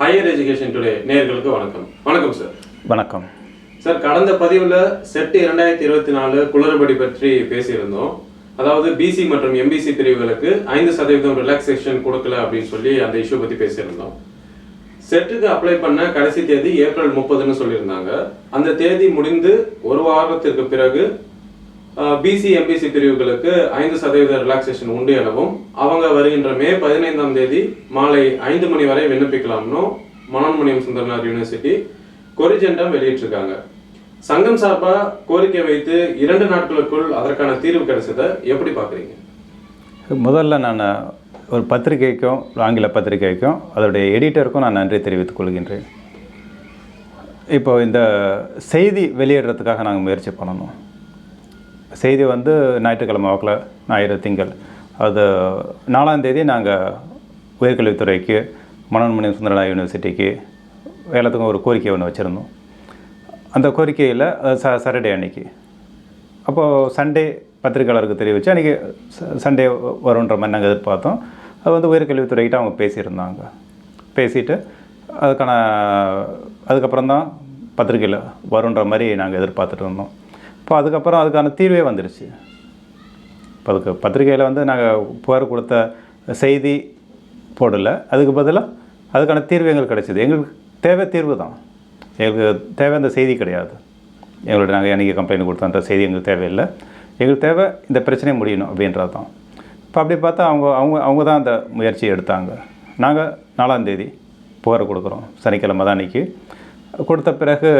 Higher education today நேயர்களுக்கு வணக்கம். வணக்கம் சார் வணக்கம். சார் கடந்த பதிவுல செட் இரண்டாயிரத்தி இருபத்தி நாலு குளறுபடி பற்றி பேசியிருந்தோம். அதாவது பிசி மற்றும் எம்பிசி பிரிவுகளுக்கு ஐந்து சதவீதம் ரிலாக்ஸேஷன் கொடுக்கல அப்படின்னு சொல்லி அந்த இஷ்யூ பத்தி பேசியிருந்தோம். செட்டுக்கு அப்ளை பண்ண கடைசி தேதி ஏப்ரல் முப்பதுன்னு சொல்லியிருந்தாங்க. அந்த தேதி முடிந்து ஒரு வாரத்திற்கு பிறகு பிசி எம்பிசி பிரிவுகளுக்கு ஐந்து சதவீத ரிலாக்ஸேஷன் உண்டு எனவும் அவங்க வருகின்ற மே பதினைந்தாம் தேதி மாலை ஐந்து மணி வரை விண்ணப்பிக்கலாம்னு மனோன்மணியம் சுந்தரனார் யூனிவர்சிட்டி கொரிஜெண்டம் வெளியிட்டிருக்காங்க. சங்கம் சார்பாக கோரிக்கை வைத்து இரண்டு நாட்களுக்குள் அதற்கான தீர்வு கிடைச்சதை எப்படி பார்க்குறீங்க? முதல்ல நான் ஒரு பத்திரிகைக்கும் ஆங்கில பத்திரிகைக்கும் அதோடைய எடிட்டருக்கும் நான் நன்றி தெரிவித்துக் கொள்கின்றேன். இப்போ இந்த செய்தி வெளியிடுறதுக்காக நாங்கள் முயற்சி பண்ணணும். செய்தி வந்து ஞாயிற்றுக்கிழமை வாக்கில் ஞாயிறு திங்கள். அது நாலாந்தேதி நாங்கள் உயர்கல்வித்துறைக்கு மனோன்மணி சுந்தரனா யூனிவர்சிட்டிக்கு எல்லாத்துக்கும் ஒரு கோரிக்கை ஒன்று வச்சுருந்தோம். அந்த கோரிக்கையில் ச சாட்டர்டே அன்னைக்கு. அப்போது சண்டே பத்திரிகையாளருக்கு தெரிவித்து அன்றைக்கி சண்டே வருன்ற மாதிரி நாங்கள் எதிர்பார்த்தோம். அது வந்து உயர்கல்வித்துறைக்கிட்ட அவங்க பேசியிருந்தாங்க. பேசிட்டு அதுக்கான அதுக்கப்புறம் தான் பத்திரிகையில் வருன்ற மாதிரி நாங்கள் எதிர்பார்த்துட்டு இருந்தோம். இப்போ அதுக்கப்புறம் அதுக்கான தீர்வே வந்துருச்சு. இப்போ அதுக்கு பத்திரிகையில் வந்து நாங்கள் புகார் கொடுத்த செய்தி போடலை. அதுக்கு பதிலாக அதுக்கான தீர்வு எங்களுக்கு கிடைச்சிது. எங்களுக்கு தேவை தீர்வு தான். எங்களுக்கு தேவை அந்த செய்தி கிடையாது. எங்களோட நாங்கள் என்றைக்கு கம்ப்ளைண்ட் கொடுத்தோம் அந்த செய்தி எங்களுக்கு தேவையில்லை. எங்களுக்கு தேவை இந்த பிரச்சனை முடியணும் அப்படின்றது தான். இப்போ அப்படி பார்த்தா அவங்க அவங்க அவங்க தான் அந்த முயற்சியை எடுத்தாங்க. நாங்கள் நாலாந்தேதி புகார் கொடுக்குறோம். சனிக்கிழமை தான் அன்றைக்கி கொடுத்த பிறகு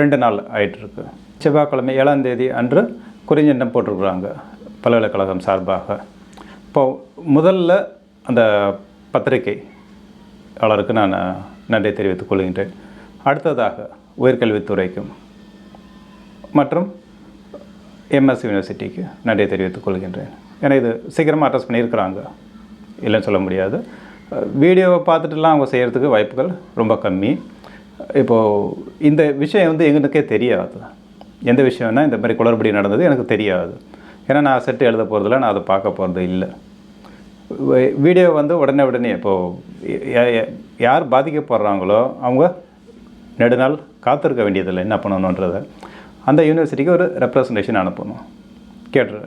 ரெண்டு நாள் ஆகிட்டுருக்கு செவ்வாய்க்கிழமை ஏழாம் தேதி அன்று குறிஞ்செண்டம் போட்டிருக்கிறாங்க பல்கலைக்கழகம் சார்பாக. இப்போ முதல்ல அந்த பத்திரிகையாளருக்கு நான் நன்றி தெரிவித்துக் கொள்கின்றேன். அடுத்ததாக உயர்கல்வித்துறைக்கும் மற்றும் எம்எஸ் யூனிவர்சிட்டிக்கு நன்றி தெரிவித்துக் கொள்கின்றேன். ஏன்னா இது சீக்கிரமாக அட்ரஸ் பண்ணியிருக்கிறாங்க. இல்லைன்னு சொல்ல முடியாது. வீடியோவை பார்த்துட்டுலாம் அவங்க செய்கிறதுக்கு வாய்ப்புகள் ரொம்ப கம்மி. இப்போது இந்த விஷயம் வந்து எங்களுக்கே தெரியாது. எந்த விஷயம்னா இந்த மாதிரி குளறுபடி நடந்தது எனக்கு தெரியாது. ஏன்னா நான் செட்டு எழுத போகிறதில்ல நான் அதை பார்க்க போகிறது இல்லை. வீடியோ வந்து உடனே உடனே இப்போது யார் பாதிக்கப்படுறாங்களோ அவங்க நெடுநாள் காத்திருக்க வேண்டியதில்லை என்ன பண்ணணுன்றதை. அந்த யூனிவர்சிட்டிக்கு ஒரு ரெப்ரசன்டேஷன் அனுப்பணும். கேட்டு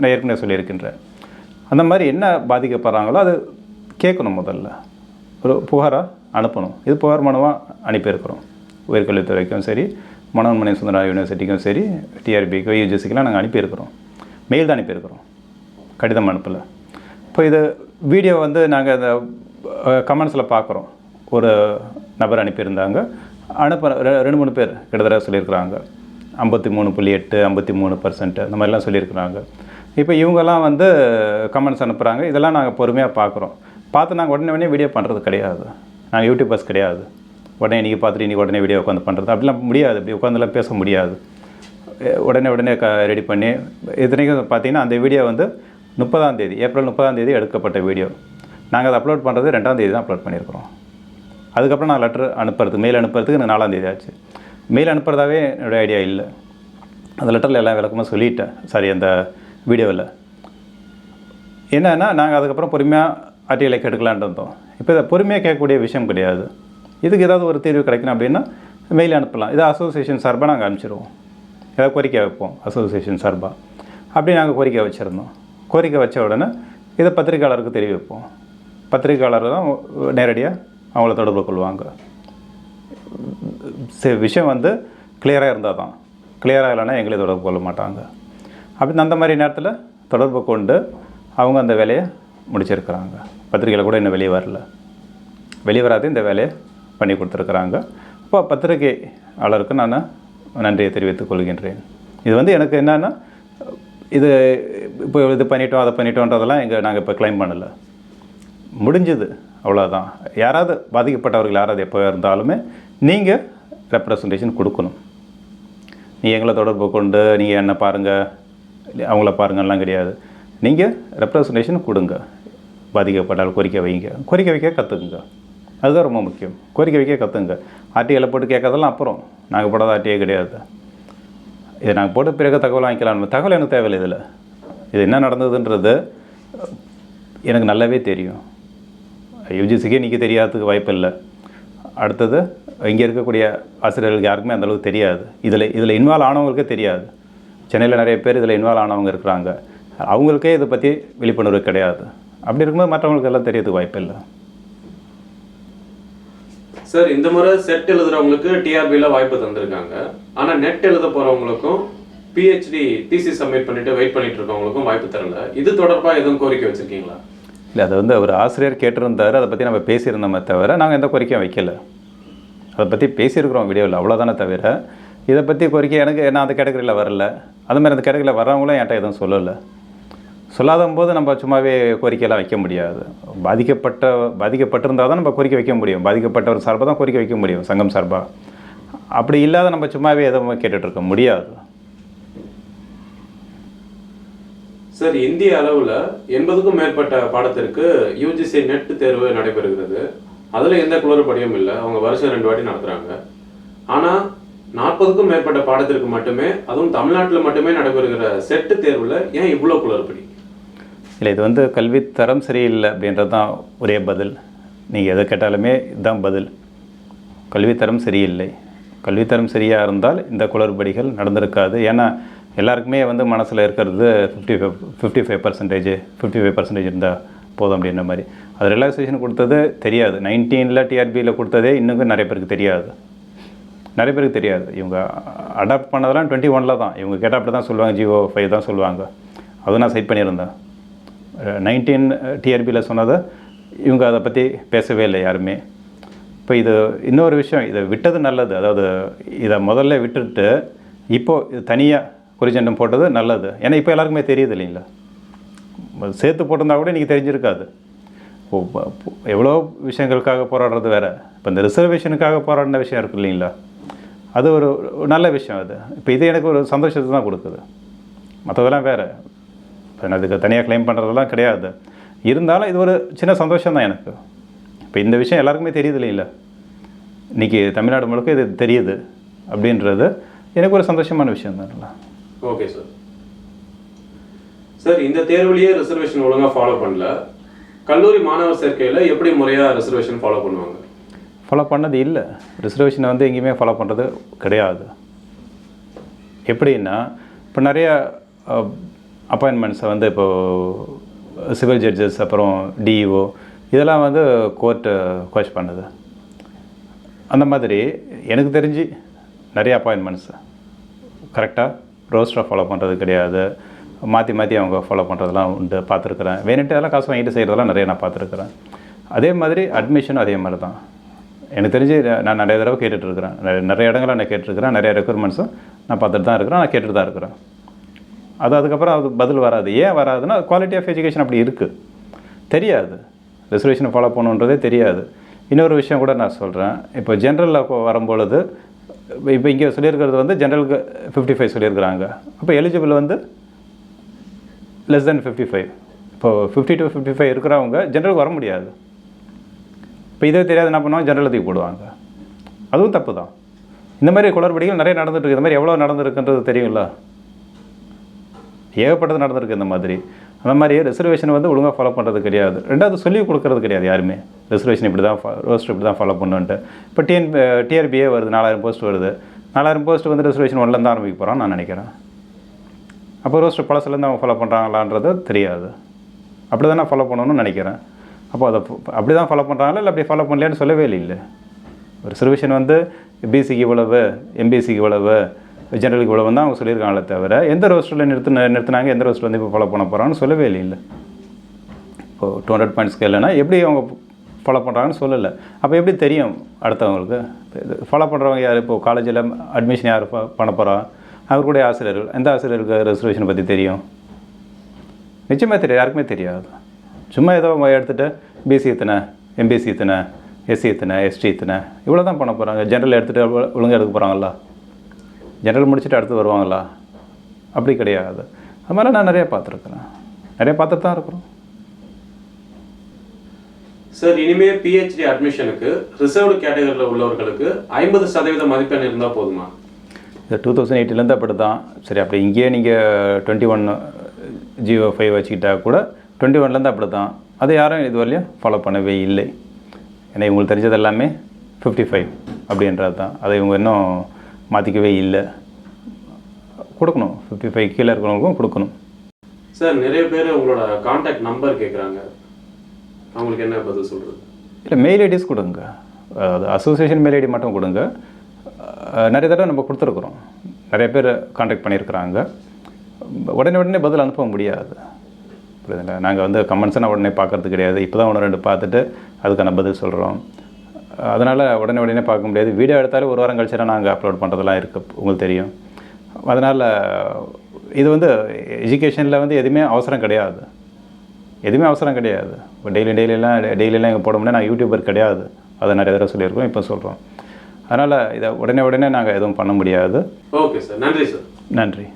நான் ஏற்கனவே சொல்லியிருக்கின்றேன். அந்த மாதிரி என்ன பாதிக்கப்படுறாங்களோ அது கேட்கணும் முதல்ல. ஒரு புகாராக அனுப்பணும். இது புகார் மனுவாக அனுப்பியிருக்கிறோம். உயர்கல்வித்துறைக்கும் சரி மனோன்மணி சுந்தரா யூனிவர்சிட்டிக்கும் சரி டிஆர்பிக்கும் யூஜிசிக்கெலாம் நாங்கள் அனுப்பியிருக்கிறோம். மெயில் தான் அனுப்பியிருக்கிறோம். கடிதம் அனுப்பலை. இப்போ இது வீடியோ வந்து நாங்கள் இந்த கமெண்ட்ஸில் பார்க்குறோம். ஒரு நபர் அனுப்பியிருந்தாங்க. அனுப்ப ரெ- ரெண்டு மூணு பேர் கிட்டத்தட்ட சொல்லியிருக்கிறாங்க. ஐம்பத்தி மூணு புள்ளி எட்டு ஐம்பத்தி மூணு பர்சன்ட் அந்த மாதிரிலாம் சொல்லியிருக்கிறாங்க. இப்போ இவங்கெல்லாம் வந்து கமெண்ட்ஸ் அனுப்புகிறாங்க இதெல்லாம் நாங்கள் பொறுமையாக பார்க்குறோம். பார்த்து நாங்கள் உடனே உடனே வீடியோ பண்ணுறது கிடையாது. நாங்கள் யூடியூபர்ஸ் கிடையாது. உடனே இன்றைக்கி பார்த்துட்டு இன்றைக்கி உடனே வீடியோ உட்காந்து பண்ணுறது அப்படிலாம் முடியாது. அப்படி உட்காந்துலாம் பேச முடியாது. உடனே உடனே க ரெடி பண்ணி இத்தனைக்கும் பார்த்தீங்கன்னா அந்த வீடியோ வந்து முப்பதாம் தேதி ஏப்ரல் முப்பதாம் தேதி எடுக்கப்பட்ட வீடியோ நாங்கள் அதை அப்லோட் பண்ணுறது ரெண்டாம் தேதி தான் அப்லோட் பண்ணியிருக்கிறோம். அதுக்கப்புறம் நான் லெட்ரு அனுப்புறது மெயில் அனுப்புறதுக்கு எனக்கு நாலாம் தேதி ஆச்சு. மெயில் அனுப்புறதாவே என்னோட ஐடியா இல்லை. அந்த லெட்டரில் எல்லா விளக்கமாக சொல்லிட்டேன். சாரி அந்த வீடியோவில் என்னன்னா நாங்கள் அதுக்கப்புறம் பொறுமையாக ஆர்டிஐல கேட்டுக்கலான்ட்டு இருந்தோம். இப்போ இதை பொறுமையாக கேட்கக்கூடிய விஷயம் கிடையாது. இதுக்கு ஏதாவது ஒரு தீர்வு கிடைக்கணும் அப்படின்னா மெயில் அனுப்பலாம். இதை அசோசியேஷன் சார்பாக நாங்கள் அனுப்பிச்சிடுவோம் ஏதாவது கோரிக்கை வைப்போம் அசோசியேஷன் சார்பாக அப்படி நாங்கள் கோரிக்கை வச்சுருந்தோம். கோரிக்கை வச்ச உடனே இதை பத்திரிக்கையாளருக்கு தெரிவிப்போம். பத்திரிக்கையாளர் தான் நேரடியாக அவங்கள தொடர்பு கொள்வாங்க. விஷயம் வந்து கிளியராக இருந்தால் தான். கிளியராக இல்லைன்னா எங்களை தொடர்பு கொள்ள மாட்டாங்க. அப்படி அந்த மாதிரி நேரத்தில் தொடர்பு கொண்டு அவங்க அந்த வேலையை முடிச்சிருக்கிறாங்க. பத்திரிக்கையில் கூட இன்னும் வெளியே வரல. வெளியே வராது இந்த வேலையை பண்ணி கொடுத்துருக்குறாங்க. இப்போ பத்திரிகையாளருக்கு நான் நன்றியை தெரிவித்துக் கொள்கின்றேன். இது வந்து எனக்கு என்னென்னா இது இப்போ இது பண்ணிட்டோம் அதை பண்ணிட்டோன்றதெல்லாம் எங்கள் நாங்கள் இப்போ க்ளைம் பண்ணலை. முடிஞ்சது அவ்வளோதான் யாராவது பாதிக்கப்பட்டவர்கள் யாராவது எப்போ இருந்தாலுமே நீங்கள் ரெப்ரசன்டேஷன் கொடுக்கணும். நீ எங்களை தொடர்பு கொண்டு நீங்கள் என்ன பாருங்கள் அவங்கள பாருங்கள்லாம் கிடையாது. நீங்கள் ரெப்ரசன்டேஷன் கொடுங்க. பாதிக்கப்பட்டால் கோரிக்கை வைங்க. கோரிக்கை வைக்க கற்றுக்குங்க அதுதான் ரொம்ப முக்கியம். கோரிக்கை வைக்க கற்றுங்க ஆர்டிஐயில் போட்டு கேட்கறதெல்லாம் அப்புறம். நாங்கள் போடாத ஆர்டிஐ கிடையாது. இதை நாங்கள் போட்டு பிறகு தகவல் வாங்கிக்கலாம். தகவல் எனக்கு தேவையில்லை இதில். இது என்ன நடந்ததுன்றது எனக்கு நல்லாவே தெரியும். யூஜிசிக்கே இன்றைக்கி தெரியாததுக்கு வாய்ப்பு இல்லை. அடுத்தது இங்கே இருக்கக்கூடிய ஆசிரியர்களுக்கு யாருக்குமே அந்தளவுக்கு தெரியாது. இதில் இதில் இன்வால்வ் ஆனவங்களுக்கே தெரியாது. சென்னையில் நிறைய பேர் இதில் இன்வால்வ் ஆனவங்க இருக்கிறாங்க. அவங்களுக்கே இதை பற்றி விழிப்புணர்வு கிடையாது. அப்படி இருக்கும்போது மற்றவங்களுக்கு எல்லாம் தெரியறதுக்கு வாய்ப்பு இல்லை. சார் இந்த முறை செட் எழுதுறவங்களுக்கு டிஆர்பியில் வாய்ப்பு தந்திருக்காங்க. ஆனால் நெட் எழுத போகிறவங்களுக்கும் பிஹெச்டி டிசி சப்மிட் பண்ணிட்டு வெயிட் பண்ணிட்டு இருக்கவங்களுக்கும் வாய்ப்பு தரல. இது தொடர்பாக எதுவும் கோரிக்கை வச்சிருக்கீங்களா? இல்லை அதை வந்து அவர் ஆசிரியர் கேட்டிருந்தார். அதை பற்றி நம்ம பேசியிருந்தோமே தவிர நாங்கள் எந்த கோரிக்கையும் வைக்கல. அதை பற்றி பேசியிருக்கிறோம் வீடியோவில் அவ்வளோதானே தவிர இதை பற்றி கோரிக்கை எனக்கு நான் அந்த கேட்டகரியில் வரல. அது மாதிரி அந்த கேட்டகரியில் வர்றவங்களும் என்கிட்ட எதுவும் சொல்லலை. சொல்லாத போது நம்ம சும்மாவே கோரிக்கையெல்லாம் வைக்க முடியாது. பாதிக்கப்பட்ட பாதிக்கப்பட்டிருந்தால் தான் நம்ம கோரிக்கை வைக்க முடியும். பாதிக்கப்பட்டவர் சார்பாக தான் கோரிக்கை வைக்க முடியும் சங்கம் சார்பாக அப்படி இல்லாத நம்ம சும்மாவே எதுவும் கேட்டுட்ருக்க முடியாது. சார் இந்திய அளவில் எண்பதுக்கும் மேற்பட்ட பாடத்திற்கு யூஜிசி நெட் தேர்வு நடைபெறுகிறது. அதில் எந்த குளறுபடியும் இல்லை. அவங்க வருஷம் ரெண்டு வாட்டி நடத்துகிறாங்க ஆனால் நாற்பதுக்கும் மேற்பட்ட பாடத்திற்கு மட்டுமே அதுவும் தமிழ்நாட்டில் மட்டுமே நடைபெறுகிற செட்டு தேர்வில் ஏன் இவ்வளோ குளறுபடி? இல்லை இது வந்து கல்வி தரம் சரியில்லை அப்படின்றது தான் ஒரே பதில். நீங்கள் எதை கேட்டாலுமே இதுதான் பதில். கல்வித்தரம் சரியில்லை. கல்வித்தரம் சரியாக இருந்தால் இந்த குளறுபடிகள் நடந்திருக்காது. ஏன்னா எல்லாருக்குமே வந்து மனசில் இருக்கிறது fifty five fifty five percentage fifty five percentage இருந்தால் போதும் அப்படின்ற மாதிரி. அது ரிலாக்ஸேஷன் கொடுத்தது தெரியாது. நைன்டீனில் டிஆர்பியில் கொடுத்ததே இன்னும் நிறைய பேருக்கு தெரியாது. நிறைய பேருக்கு தெரியாது. இவங்க அடாப்ட் பண்ணதெல்லாம் டுவெண்ட்டி ஒனில் தான். இவங்க கேட்டால் அப்படி தான் சொல்லுவாங்க ஜியோ ஃபைவ் தான் சொல்லுவாங்க. அதுவும் நான் சைட் பண்ணியிருந்தேன். நைன்டீன் டிஆர்பியில் சொன்னதை இவங்க அதை பற்றி பேசவே இல்லை யாருமே. இப்போ இது இன்னொரு விஷயம் இதை விட்டது நல்லது. அதாவது இதை முதல்ல விட்டுட்டு இப்போது இது தனியாக குறிச்சண்டம் போட்டது நல்லது. ஏன்னா இப்போ எல்லாருக்குமே தெரியுது இல்லைங்களா? சேர்த்து போட்டிருந்தா கூட இன்றைக்கி தெரிஞ்சிருக்காது. எவ்வளோ விஷயங்களுக்காக போராடுறது வேறு? இப்போ இந்த ரிசர்வேஷனுக்காக போராடின விஷயம் இருக்குது இல்லைங்களா? அது ஒரு ஒரு நல்ல விஷயம் அது. இப்போ இது எனக்கு ஒரு சந்தோஷத்தை தான் கொடுக்குது. மற்றதெல்லாம் வேறு. நான் இதுக்கு தனியாக க்ளைம் பண்ணுறதெல்லாம் கிடையாது. இருந்தாலும் இது ஒரு சின்ன சந்தோஷம் தான் எனக்கு. இப்போ இந்த விஷயம் எல்லாருக்குமே தெரியுது இல்லைங்களா இன்றைக்கி தமிழ்நாடு முழுக்க இது தெரியுது அப்படின்றது எனக்கு ஒரு சந்தோஷமான விஷயம் தான்ல ஓகே சார் சார் இந்த தேர்வுலயே ரிசர்வேஷன் ஒழுங்கா ஃபாலோ பண்ணல. கல்லூரி மாணவர் சேர்க்கையில எப்படி முறையா ரிசர்வேஷன் ஃபாலோ பண்ணுவாங்க? ஃபாலோ பண்ணது இல்லை. ரிசர்வேஷனை வந்து எங்கேயுமே ஃபாலோ பண்ணுறது கிடையாது. எப்படின்னா இப்போ நிறைய அப்பாயின்மெண்ட்ஸை வந்து இப்போது சிவில் ஜட்ஜஸ் அப்புறம் டிஇஓ இதெல்லாம் வந்து கோர்ட்டு கோச் பண்ணுது. அந்த மாதிரி எனக்கு தெரிஞ்சு நிறைய அப்பாயின்மெண்ட்ஸ் கரெக்டாக ரோஸ்டராக ஃபாலோ பண்ணுறது கிடையாது. மாற்றி மாற்றி அவங்க ஃபாலோ பண்ணுறதெல்லாம் உண்டு பார்த்துருக்குறேன். வேணுட்டு அதெல்லாம் காசு வாங்கிட்டு செய்கிறதெல்லாம் நிறைய நான் பார்த்துருக்குறேன். அதே மாதிரி அட்மிஷனும் அதே மாதிரி தான். எனக்கு தெரிஞ்சு நான் நிறைய தடவை கேட்டுட்டு இருக்கிறேன். நிறைய- நிறைய இடங்களில் நான் கேட்டிருக்கிறேன். நிறைய ரெக்குயர்மெண்ட்ஸும் நான் பார்த்துட்டு தான் இருக்கிறேன். நான் கேட்டுட்டு தான் இருக்கிறேன். அது அதுக்கப்புறம் அது பதில் வராது. ஏன் வராதுன்னா குவாலிட்டி ஆஃப் எஜுகேஷன் அப்படி இருக்குது தெரியாது. ரிசர்வேஷனை ஃபாலோ பண்ணணுன்றதே தெரியாது. இன்னொரு விஷயம் கூட நான் சொல்கிறேன் இப்போ ஜென்ரலில் வரும்பொழுது இப்போ இங்கே சொல்லியிருக்கிறது வந்து ஜென்ரலுக்கு ஃபிஃப்டி ஃபைவ் சொல்லியிருக்கிறாங்க. அப்போ எலிஜிபிள் வந்து லெஸ் தென் ஃபிஃப்டி ஃபைவ் இப்போ ஃபிஃப்டி டு ஃபிஃப்டி ஃபைவ் இருக்கிறவங்க ஜென்ரலுக்கு வர முடியாது. இப்போ இதே தெரியாது என்ன பண்ணுவாங்க? ஜென்ரல் தூக்கி போடுவாங்க. அதுவும் தப்பு தான். இந்த மாதிரி குளறுபடிகள் நிறைய நடந்துட்டுருக்கு இந்த மாதிரி எவ்வளோ நடந்துருக்குன்றது தெரியுங்களா ஏகப்பட்டது நடந்திருக்கு இந்த மாதிரி. அந்த மாதிரி ரிசர்வேஷன் வந்து ஒழுங்காக ஃபாலோ பண்ணுறது கிடையாது. ரெண்டாவது சொல்லி கொடுக்கறது கிடையாது யாருமே. ரிசர்வேஷன் இப்படி தான் ரோஸ்ட் இப்படி தான் ஃபாலோ பண்ணுன்ட்டு. இப்போ டிஎன் டிஆர்பியே வருது நாலாயிரம் போஸ்ட் வருது. நாலாயிரம் போஸ்ட் வந்து ரிசர்வேஷன் ஒன்லேருந்து ஆரம்பிக்க போகிறான் நான் நினைக்கிறேன். அப்போ ரோஸ்ட் பழசுலேருந்து அவங்க ஃபாலோ பண்ணுறாங்களான்றது தெரியாது. அப்படி தான் நான் ஃபாலோ பண்ணணும்னு நினைக்கிறேன். அப்போ அதை அப்படி தான் ஃபாலோ பண்ணுறாங்களா இல்லை அப்படி ஃபாலோ பண்ணலையான்னு சொல்லவே இல்லை ரிசர்வேஷன் வந்து பிசிக்கு இவ்வளவு எம்பிசிக்கு இவ்வளவு ஜெனரலுக்கு இவ்வளவு தான் அவங்க சொல்லியிருக்காங்களே தவிர எந்த ரோஸ்டரில் நிறுத்தின நிறுத்தினாங்க எந்த ரோஸ்டர் வந்து இப்போ ஃபாலோ பண்ண போகிறான்னு சொல்லவே இல்லை. இப்போ டூ ஹண்ட்ரட் பாயிண்ட்ஸ் ஸ்கேல்னா எப்படி அவங்க ஃபாலோ பண்ணுறாங்கன்னு சொல்லலை. அப்போ எப்படி தெரியும் அடுத்தவங்களுக்கு? ஃபாலோ பண்ணுறவங்க யார்? இப்போது காலேஜில் அட்மிஷன் யார் பண்ண போகிறா அவருடைய ஆசிரியர்கள் எந்த ஆசிரியருக்கு ரிசர்வேஷன் பற்றி தெரியும்? நிச்சயமாக தெரியாது. யாருக்குமே தெரியாது. சும்மா ஏதோ அவங்க எடுத்துகிட்டு பிசி இத்தனை எம்பிசி இத்தனை எஸ்சி இத்தனை எஸ்டி இத்தனை இவ்வளோ தான் பண்ண போகிறாங்க ஜென்ரல் எடுத்துகிட்டு ஒழுங்காக எடுக்க போகிறாங்களா ஜென்ரல் முடிச்சுட்டு அடுத்து வருவாங்களா? அப்படி கிடையாது. அது மாதிரி நான் நிறைய பார்த்துருக்குறேன். நிறைய பார்த்துட்டு தான் இருக்கிறோம். சார் இனிமே பிஹெச்டி அட்மிஷனுக்கு ரிசர்வ்டு கேட்டகரியில் உள்ளவர்களுக்கு ஐம்பது சதவீத மதிப்பெண் இருந்தா போதுமா? இது டூ தௌசண்ட் எயிட்டிலேருந்து அப்படி தான் சரி அப்படி இங்கேயே நீங்கள் டுவெண்ட்டி ஒன் ஜியோ ஃபைவ் வச்சுக்கிட்டா கூட டுவெண்ட்டி ஒன்லேருந்து அப்படி தான் அதை யாரும் இது வரையும் ஃபாலோ பண்ணவே இல்லை. ஏன்னா இவங்களுக்கு தெரிஞ்சது எல்லாமே ஃபிஃப்டி ஃபைவ் அப்படின்றது தான் அதை இவங்க இன்னும் மாற்றிக்கவே இல்லை. கொடுக்கணும். ஃபிஃப்டி ஃபைவ் கீழே இருக்கிறவங்களுக்கும் கொடுக்கணும். சார் நிறைய பேர் உங்களோட காண்டாக்ட் நம்பர் கேட்குறாங்க அவங்களுக்கு என்ன பதில் சொல்றது? இல்லை மெயில் ஐடிஸ் கொடுங்க. அது அசோசியேஷன் மெயில் ஐடி மட்டும் கொடுங்க. நிறைய தடவை நம்ம கொடுத்துருக்குறோம். நிறைய பேர் காண்டாக்ட் பண்ணியிருக்கிறாங்க. உடனே உடனே பதில் அனுப்ப முடியாது. புரியுதுங்களா? நாங்கள் வந்து கமெண்ட்ஸ்னால் உடனே பார்க்கறது கிடையாது. இப்போ தான் ஒன்று ரெண்டு பார்த்துட்டு அதுக்கான பதில் சொல்கிறோம் அதனால் உடனே உடனே பார்க்க முடியாது. வீடியோ எடுத்தாலும் ஒரு வாரம் கழிச்சு நாங்கள் அப்லோட் பண்ணுறதெல்லாம் இருக்குது உங்களுக்கு தெரியும். அதனால் இது வந்து எஜுகேஷனில் வந்து எதுவுமே அவசரம் கிடையாது. எதுவுமே அவசரம் கிடையாது. இப்போ டெய்லி டெய்லியெல்லாம் டெய்லியெல்லாம் இங்கே போட முடியாது. நான் யூடியூபர் கிடையாது. அதை நிறைய தடவை சொல்லியிருக்கோம். இப்போ சொல்கிறோம் அதனால் இதை உடனே உடனே நாங்கள் எதுவும் பண்ண முடியாது. Okay sir. நன்றி சார். நன்றி.